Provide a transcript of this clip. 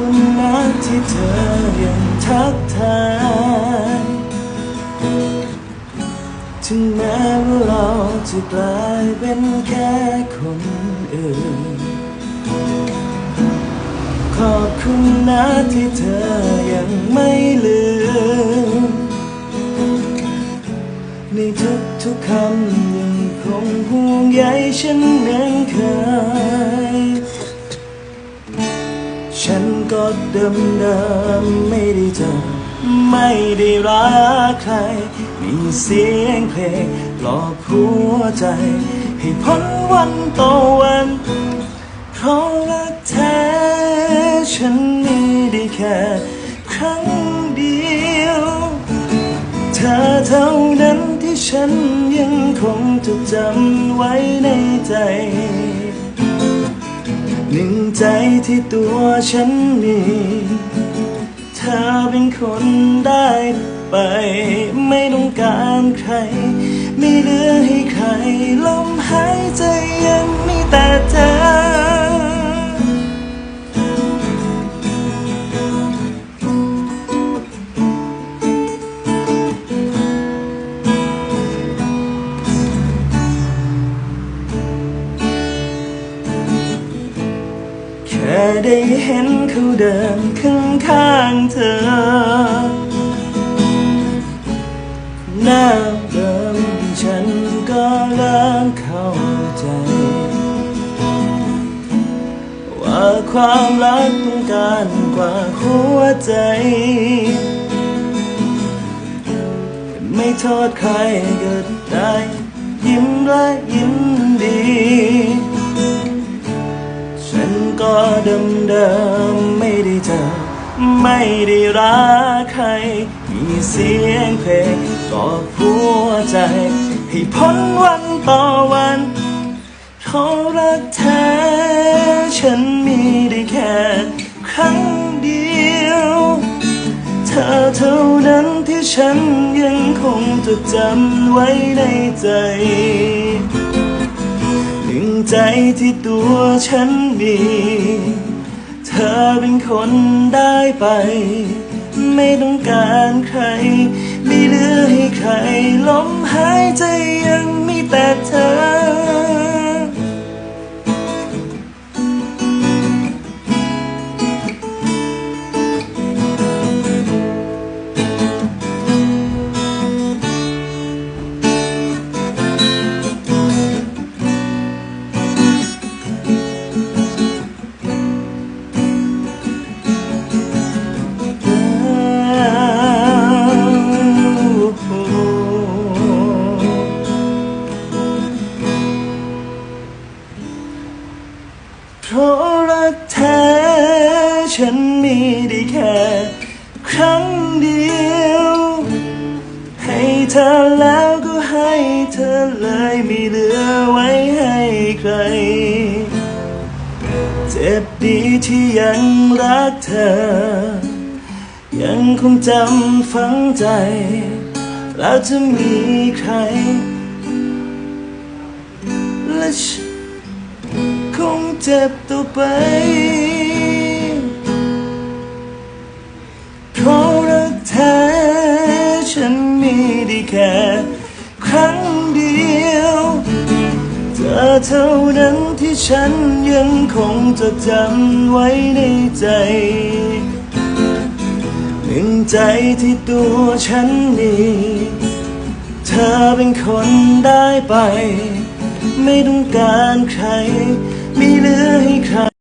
คุณนะที่เธอยังทักทายถึงแม้ว่าเราจะกลายเป็นแค่คนอื่น ขอบคุณนะที่เธอยังไม่ลืม ในทุกทุกๆคำยังคงห่วงใยฉันเหมือนเคย ก็เดิมเดิมๆไม่ได้เจอ ไม่ได้รักใคร มีเสียงเพลงปลอบหัวใจ ให้พ้นวันต่อวันเพราะรักแท้ฉันมีได้แค่ครั้งเดียว เธอเท่านั้นที่ฉันยังคงจดจำไว้ในใจ หนึ่งใจที่ตัวฉันมีเธอเป็นคนได้ไป ไม่ต้องการใคร ไม่เหลือให้ใครลมหายใจยังมีแต่เธอ ได้เห็นเขาเดินข้างข้างๆเธอ หน้าเดิมฉันก็เริ่มเข้าใจ ว่าความรักต้องการกว่าหัวใจ ไม่โทษใครก็ได้ ยิ้มและยิ้มดี ก็เดิมเดิมๆไม่ได้เจอ ไม่ได้รักใคร มีเสียงเพลงกอบหัวใจ ให้พ้นวันต่อวันเพราะรักแท้ฉันมีได้แค่ครั้งเดียว เธอเท่านั้นที่ฉันยังคงจดจำไว้ในใจ ใจที่ตัวฉันมี เธอเป็นคนได้ไป ไม่ต้องการใคร ไม่เหลือให้ใครลมหายใจยังมีแต่เธอ เพราะรักแท้ฉันมีได้แค่ ครั้งเดียว ให้เธอแล้วก็ให้เธอเลยไม่เหลือไว้ให้ใคร เจ็บดีที่ยังรักเธอ ยังคงจำฝังใจ แล้วจะมีใครและฉัน เจ็บต่อไป เพราะรักแท้ฉันมีได้แค่ครั้งเดียว เธอเท่านั้นที่ฉันยังคงจดจำไว้ในใจหนึ่งใจที่ตัวฉันมีเธอเป็นคนได้ไป ไม่ต้องการใคร ไม่เหลือให้ใคร